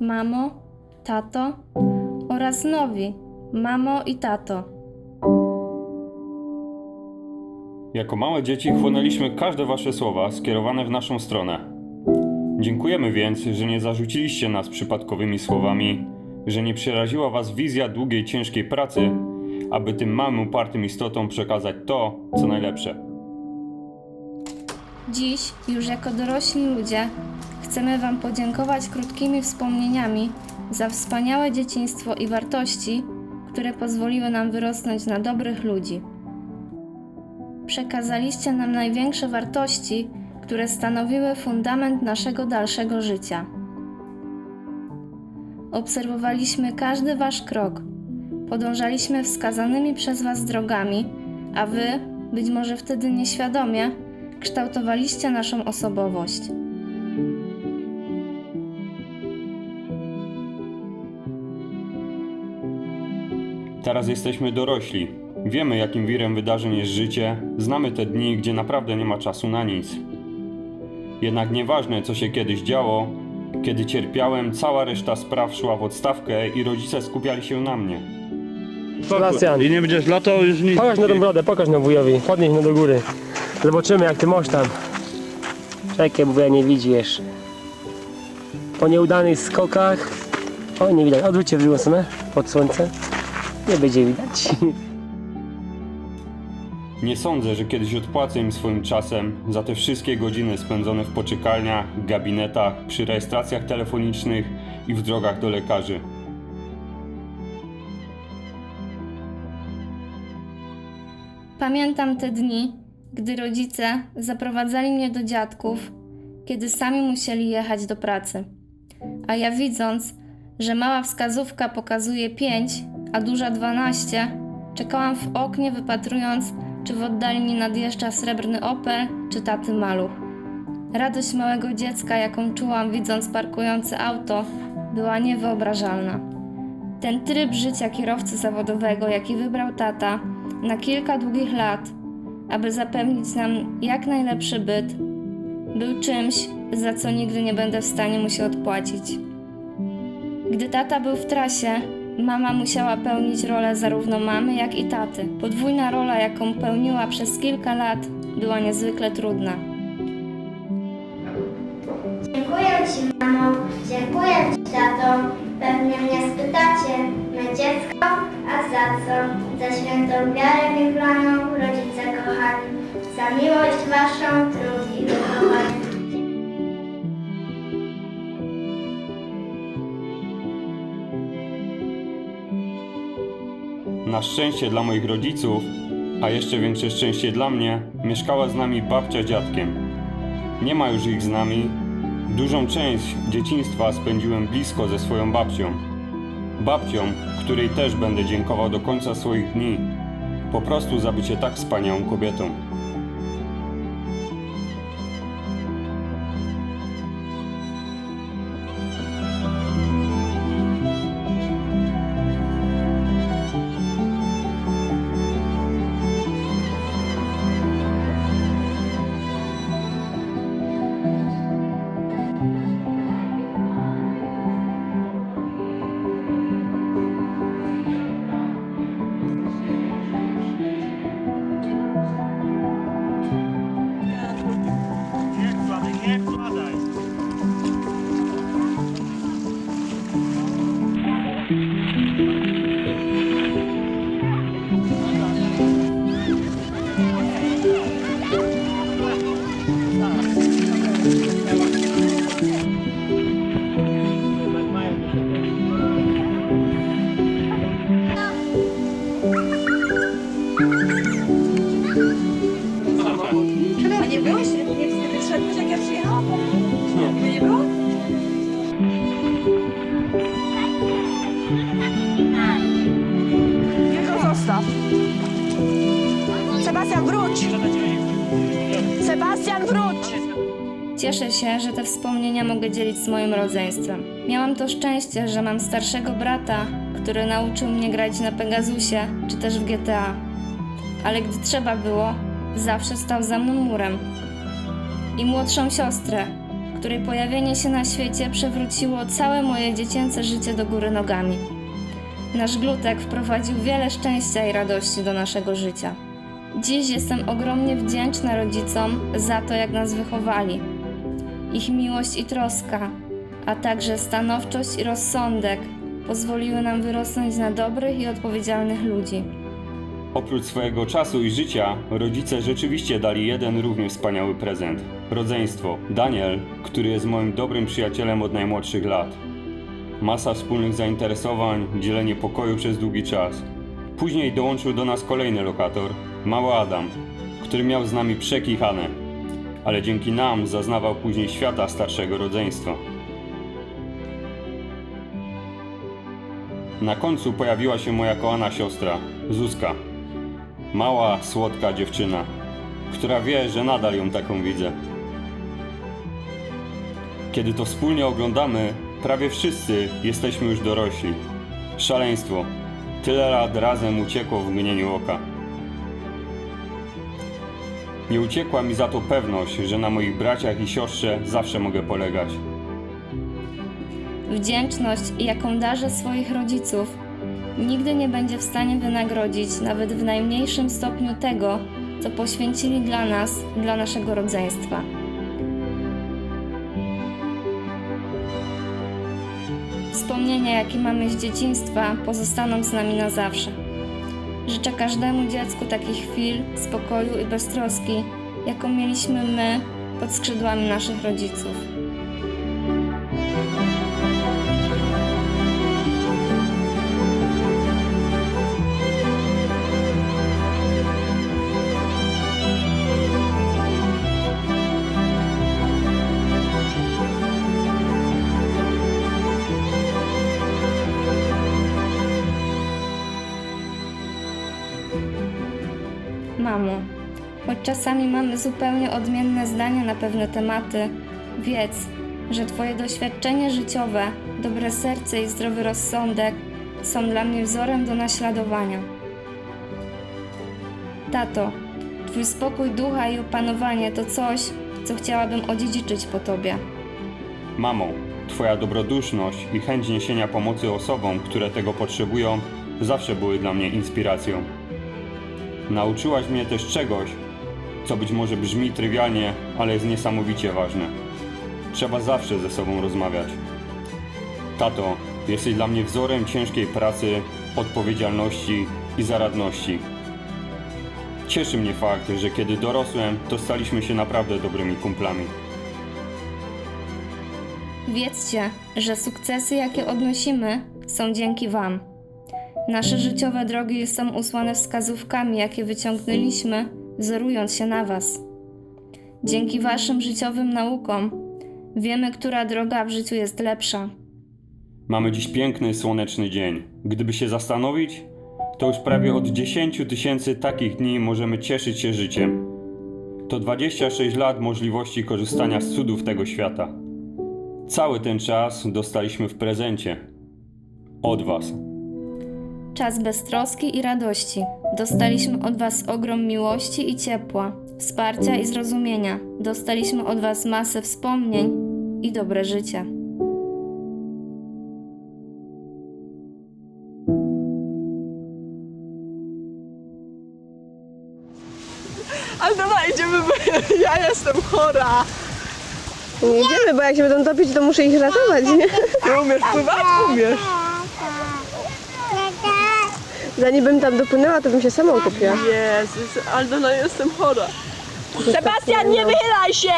mamo, tato oraz nowi, mamo i tato. Jako małe dzieci chłonęliśmy każde wasze słowa skierowane w naszą stronę. Dziękujemy więc, że nie zarzuciliście nas przypadkowymi słowami, że nie przeraziła was wizja długiej, ciężkiej pracy, aby tym małym, upartym istotom przekazać to, co najlepsze. Dziś, już jako dorośli ludzie, chcemy Wam podziękować krótkimi wspomnieniami za wspaniałe dzieciństwo i wartości, które pozwoliły nam wyrosnąć na dobrych ludzi. Przekazaliście nam największe wartości, które stanowiły fundament naszego dalszego życia. Obserwowaliśmy każdy Wasz krok, podążaliśmy wskazanymi przez Was drogami, a Wy, być może wtedy nieświadomie, kształtowaliście naszą osobowość. Teraz jesteśmy dorośli. Wiemy, jakim wirem wydarzeń jest życie, znamy te dni, gdzie naprawdę nie ma czasu na nic. Jednak nieważne, co się kiedyś działo, kiedy cierpiałem, cała reszta spraw szła w odstawkę i rodzice skupiali się na mnie. Sebastian, I nie będziesz latał już nic. pokaż na tą brodę, pokaż na wujowi, podnieś no do góry. Zobaczymy jak ty masz tam. Czekaj, bo wuja nie widzi jeszcze. Po nieudanych skokach... O, nie widać, odwróćcie w drugą stronę, pod słońce. Nie będzie widać. Nie sądzę, że kiedyś odpłacę im swoim czasem za te wszystkie godziny spędzone w poczekalniach, gabinetach, przy rejestracjach telefonicznych i w drogach do lekarzy. Pamiętam te dni, gdy rodzice zaprowadzali mnie do dziadków, kiedy sami musieli jechać do pracy. A ja widząc, że mała wskazówka pokazuje 5, a duża 12, czekałam w oknie wypatrując, czy w oddali nie nadjeżdża srebrny Opel, czy taty maluch. Radość małego dziecka, jaką czułam widząc parkujące auto, była niewyobrażalna. Ten tryb życia kierowcy zawodowego, jaki wybrał tata, na kilka długich lat, aby zapewnić nam jak najlepszy byt, był czymś, za co nigdy nie będę w stanie mu się odpłacić. Gdy tata był w trasie, mama musiała pełnić rolę zarówno mamy, jak i taty. Podwójna rola, jaką pełniła przez kilka lat, była niezwykle trudna. Dziękuję Ci, mamo, dziękuję Ci, tato. Pewnie mnie spytacie, na dziecko, a za co? Za świętą wiarę mi wlaną, rodzice kochani, za miłość Waszą, trud Na szczęście dla moich rodziców, a jeszcze większe szczęście dla mnie, mieszkała z nami babcia dziadkiem. Nie ma już ich z nami. Dużą część dzieciństwa spędziłem blisko ze swoją babcią. Babcią, której też będę dziękował do końca swoich dni. Po prostu za bycie tak wspaniałą kobietą. Sebastian, wróć! Cieszę się, że te wspomnienia mogę dzielić z moim rodzeństwem. Miałam to szczęście, że mam starszego brata, który nauczył mnie grać na Pegasusie czy też w GTA. Ale gdy trzeba było, zawsze stał za mną murem. I młodszą siostrę, której pojawienie się na świecie przewróciło całe moje dziecięce życie do góry nogami. Nasz glutek wprowadził wiele szczęścia i radości do naszego życia. Dziś jestem ogromnie wdzięczna rodzicom za to, jak nas wychowali. Ich miłość i troska, a także stanowczość i rozsądek pozwoliły nam wyrosnąć na dobrych i odpowiedzialnych ludzi. Oprócz swojego czasu i życia, rodzice rzeczywiście dali jeden równie wspaniały prezent rodzeństwo. Daniel, który jest moim dobrym przyjacielem od najmłodszych lat. Masa wspólnych zainteresowań, dzielenie pokoju przez długi czas. Później dołączył do nas kolejny lokator, mały Adam, który miał z nami przekichane, ale dzięki nam zaznawał później świata starszego rodzeństwa. Na końcu pojawiła się moja kochana siostra, Zuzka. Mała, słodka dziewczyna, która wie, że nadal ją taką widzę. Kiedy to wspólnie oglądamy, prawie wszyscy jesteśmy już dorośli. Szaleństwo. Tyle lat razem uciekło w mgnieniu oka. Nie uciekła mi za to pewność, że na moich braciach i siostrze zawsze mogę polegać. Wdzięczność, jaką darzę swoich rodziców, nigdy nie będzie w stanie wynagrodzić nawet w najmniejszym stopniu tego, co poświęcili dla nas, dla naszego rodzeństwa. Wspomnienia, jakie mamy z dzieciństwa, pozostaną z nami na zawsze. Życzę każdemu dziecku takich chwil spokoju i beztroski, jaką mieliśmy my pod skrzydłami naszych rodziców. Mamo, choć czasami mamy zupełnie odmienne zdania na pewne tematy, wiedz, że Twoje doświadczenie życiowe, dobre serce i zdrowy rozsądek są dla mnie wzorem do naśladowania. Tato, Twój spokój ducha i opanowanie to coś, co chciałabym odziedziczyć po Tobie. Mamo, Twoja dobroduszność i chęć niesienia pomocy osobom, które tego potrzebują, zawsze były dla mnie inspiracją. Nauczyłaś mnie też czegoś, co być może brzmi trywialnie, ale jest niesamowicie ważne. Trzeba zawsze ze sobą rozmawiać. Tato, jesteś dla mnie wzorem ciężkiej pracy, odpowiedzialności i zaradności. Cieszy mnie fakt, że kiedy dorosłem, to staliśmy się naprawdę dobrymi kumplami. Wiedzcie, że sukcesy, jakie odnosimy, są dzięki Wam. Nasze życiowe drogi są usłane wskazówkami, jakie wyciągnęliśmy, wzorując się na Was. Dzięki Waszym życiowym naukom wiemy, która droga w życiu jest lepsza. Mamy dziś piękny, słoneczny dzień. Gdyby się zastanowić, to już prawie od 10 tysięcy takich dni możemy cieszyć się życiem. To 26 lat możliwości korzystania z cudów tego świata. Cały ten czas dostaliśmy w prezencie. Od Was. Czas beztroski i radości. Dostaliśmy od Was ogrom miłości i ciepła, wsparcia i zrozumienia. Dostaliśmy od Was masę wspomnień i dobre życie. Ale dobra, idziemy, bo ja jestem chora. Nie idziemy, bo jak się będą topić, to muszę ich ratować, nie? Nie umiesz pływać? Umiesz. Zanim bym tam dopłynęła, to bym się sama utopiła. Jezus, Aldona, jestem chora. Sebastian, nie wychylaj się!